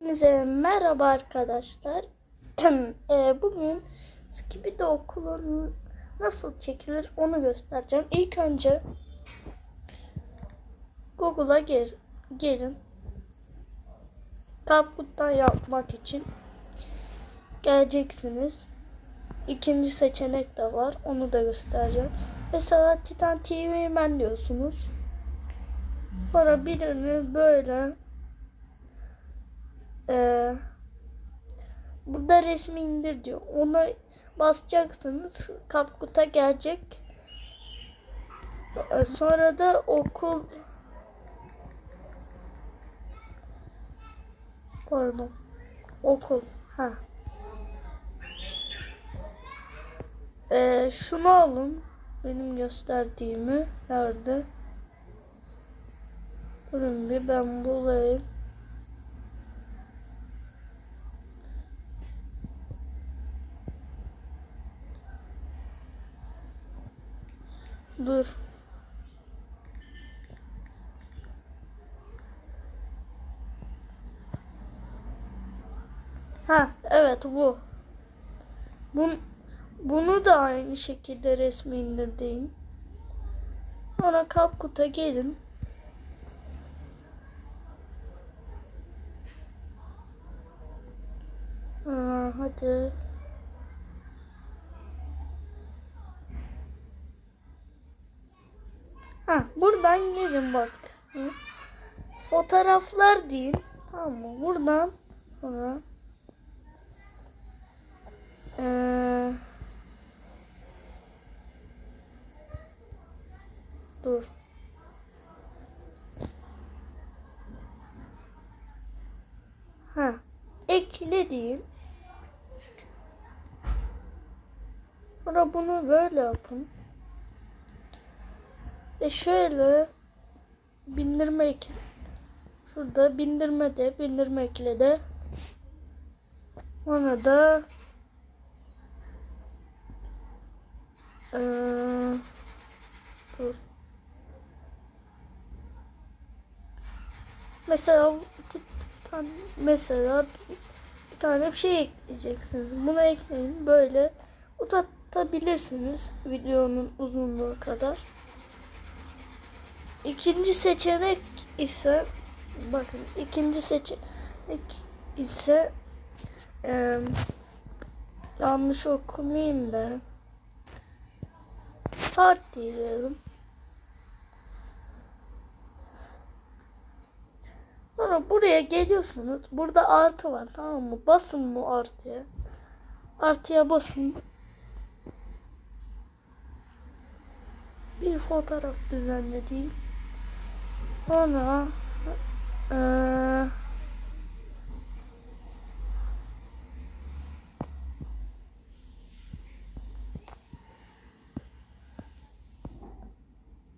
Hepinize merhaba arkadaşlar. Eee, Bugün Skibidi okulun nasıl çekilir onu göstereceğim. İlk önce Google'a gir, girin. Kapkuttan yapmak için geleceksiniz. İkinci seçenek de var. Onu da göstereceğim. Mesela Titan TV Men diyorsunuz. Sonra birini böyle ee, burada resmi indir diyor. Ona basacaksınız. Kapkuta gelecek. Ee, sonra da okul pardon okul ha ee, şunu alın benim gösterdiğimi nerede durun bir ben bulayım Dur. Ha evet bu. Bun, bunu da aynı şekilde resmi indirdim. Sonra Kapkut'a gelin. Ha, hadi. Ha buradan gelin bak. Fotoğraflar deyin. Tamam mı? Buradan sonra ee, dur. Ha ekle deyin. Sonra bunu böyle yapın. Ve şöyle bindirme ekle. Şurada bindirme de bindirme ekle de. Ona da ee, dur. Mesela mesela bir tane bir şey ekleyeceksiniz. Bunu ekleyin. Böyle uzatabilirsiniz videonun uzunluğu kadar. İkinci seçenek ise bakın ikinci seçenek ise e, yanlış okumayayım da fart diyelim. Sonra buraya geliyorsunuz. Burada artı var tamam mı? Basın bu artıya. Artıya basın. Bir fotoğraf düzenlediğim. Sonra eee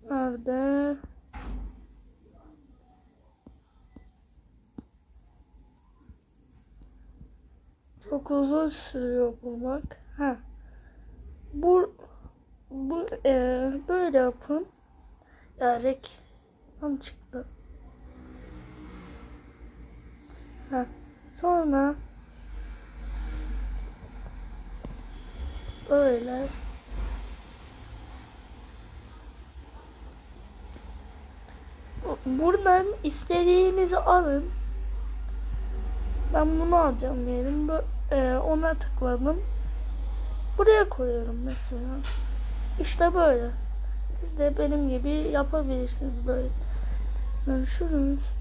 nerede? Çok uzun sürüyor bulmak. Ha. Bu bu eee böyle yapın. Ya rek Tam çıktı. Ha. Sonra öyle buradan istediğinizi alın. Ben bunu alacağım diyelim. E, ona tıkladım. Buraya koyuyorum mesela. İşte böyle. Siz de benim gibi yapabilirsiniz böyle. 嗯，是的。